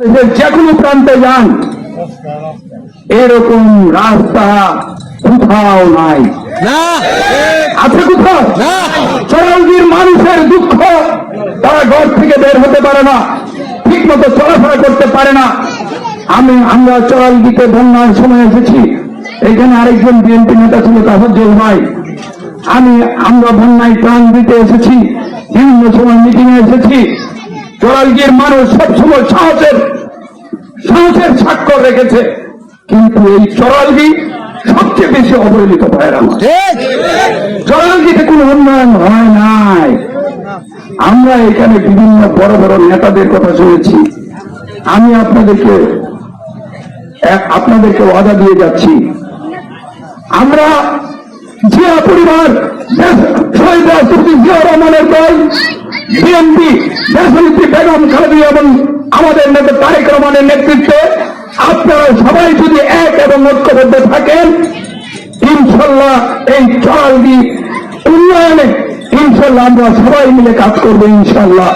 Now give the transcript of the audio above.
দেশের যে কোনো প্রান্তে যান এরকম রাস্তা কোথাও নাই। আছে কোথাও? চরঙ্গির মানুষের দুঃখ তারা ঘর থেকে বের হতে পারে না ঠিক মতো চলাফেরা করতে পারে না। আমি আমরা চরালগিতে বন্যার সময় এসেছি এখানে আরেকজন বিএনপি নেতা ছিল তাফজ্জল ভাই। আমি আমরা বন্যায় প্রাণ দিতে এসেছি বিভিন্ন সময় মিটিং এ এসেছি। চরালগির মানুষ সবসময় সাহসের রেখেছে। কিন্তু এই চরালগি সবচেয়ে বেশি অবহেলিত ভাইয়ের আমার। চরালগিতে কোনো উন্নয়ন হয় নাই। আমরা এখানে বিভিন্ন বড় বড় নেতাদের কথা শুনেছি। আমি আপনাদেরকে আপনাদেরকে ওয়াদা দিয়ে যাচ্ছি। আমরা জিয়া পরিবার শহীদ রাষ্ট্রপতি জিয়া রহমানের দল বিএনপি দেশনীতি বেগম খালেদা এবং আমাদের নেতা তারেক রহমানের নেতৃত্বে আপনারা সবাই যদি এক এবং ঐক্যবদ্ধ থাকেন, ইনশাল্লাহ এই চলালদি উন্নয়নে, ইনশাল্লাহ আমরা সবাই মিলে কাজ করব, ইনশাল্লাহ।